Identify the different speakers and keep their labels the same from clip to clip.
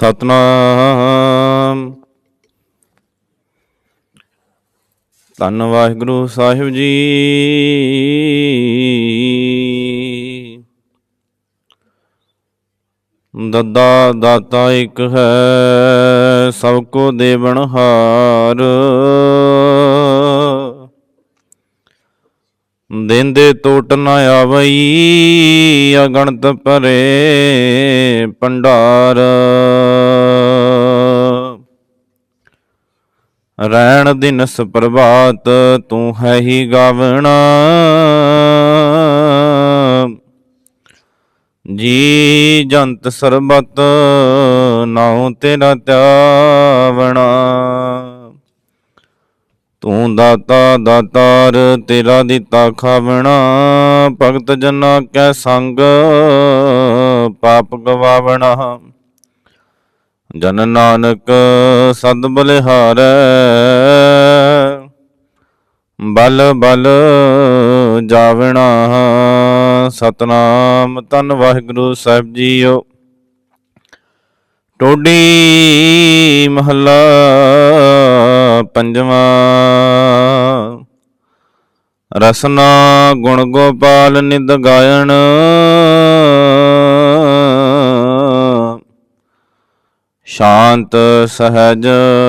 Speaker 1: ਸਤਨਾਮ। ਧੰਨ ਵਾਹਿਗੁਰੂ ਸਾਹਿਬ ਜੀ। ਦੱਦਾ ਦਾਤਾ ਇੱਕ ਹੈ, ਸਭ ਕੋ ਦੇਵਨਹਾਰ ਦਿੰਦੇ ਟੋਟ ਨ ਆਵਈ, ਅਗਣਤ ਭਰੇ ਭੰਡਾਰ। ਰਹਿਣ ਦਿਨ ਪ੍ਰਭਾਤ, ਤੂੰ ਹੈ ਹੀ ਗਾਵਣਾ। ਜੀ ਜੰਤ ਸਰਬਤ, ਨਾਉ ਤੇਰਾ ਧਿਆਵਣਾ ਤੂੰ ਦਾਤਾ ਦਾਤਾਰ, ਤੇਰਾ ਦਿੱਤਾ ਖਾਵਣਾ। ਭਗਤ ਜਨਾ ਕੈ ਸੰਗ, ਪਾਪ ਗਵਾਵਣਾ। ਜਨ ਨਾਨਕ ਸਦ ਬਲਿਹਾਰੈ। ਬਲ ਬਲ ਜਾਵਣਾ ਸਤਨਾਮ ਤਨ ਵਾਹਿਗੁਰੂ ਸਾਹਿਬ ਜੀਓ। ਟੋਡੀ ਮਹੱਲਾ ਪੰਜਵਾਂ। ਰਸਨਾ ਗੁਣ ਗੋਪਾਲ ਨਿਦ ਗਾਇਣ। ਸ਼ਾਂਤ ਸਹਜ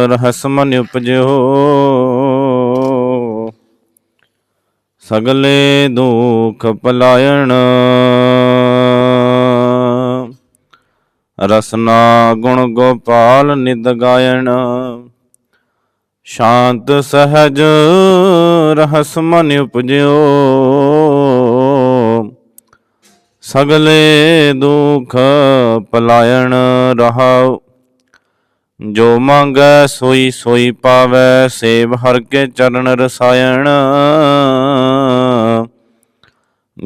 Speaker 1: ਰਹਸ ਉਪਜਿਓ। ਸਗਲੇ ਦੁਖ ਪਲਾਇਣ। ਰਸਨਾ ਗੁਣ ਗੋਪਾਲ ਨਿਦ ਗਾਇਣ। ਸ਼ਾਂਤ ਸਹਜ ਰਹਸ ਉਪਜਿਓ। ਸਗਲੇ ਦੁਖ ਪਲਾਇਣ ਰਹਾਉ। ਜੋ ਮੰਗੈ ਸੋਈ ਸੋਈ ਪਾਵੈ, ਸੇਵ ਹਰ ਕੇ ਚਰਨ ਰਸਾਇਣ।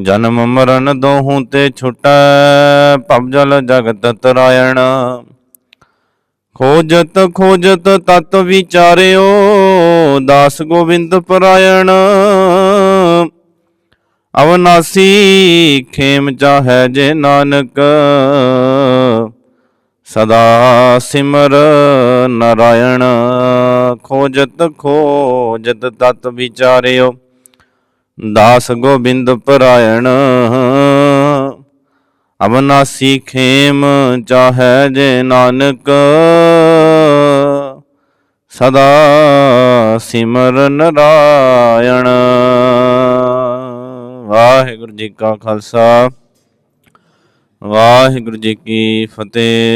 Speaker 1: ਜਨਮ ਮਰਨ ਦੋਹੂ ਤੇ ਛੁਟੈ, ਭਵ ਜਗਤ ਤਰਾਇਣ। ਖੋਜਤ ਖੋਜਤ ਤਤ ਵਿਚਾਰਿਓ, ਦਾਸ ਗੋਬਿੰਦ ਪਰਾਇਣ। ਅਵਨਾਸੀ ਖੇਮ ਚਾਹੈ ਜੇ ਨਾਨਕ। ਸਦਾ ਸਿਮਰ ਨਰਾਇਣ, ਖੋਜਤ ਖੋਜਤ ਤਤ ਵਿਚਾਰਿਓ, ਦਾਸ ਗੋਬਿੰਦ ਪਰਾਇਣ। ਅਵਨਾਸੀ ਖੇਮ ਚਾਹੈ ਜੇ ਨਾਨਕ, ਸਦਾ ਸਿਮਰ ਨਰਾਇਣ। ਵਾਹਿਗੁਰੂ ਜੀ ਕਾ ਖਾਲਸਾ, ਵਾਹਿਗੁਰੂ ਜੀ ਕੀ ਫਤਿਹ।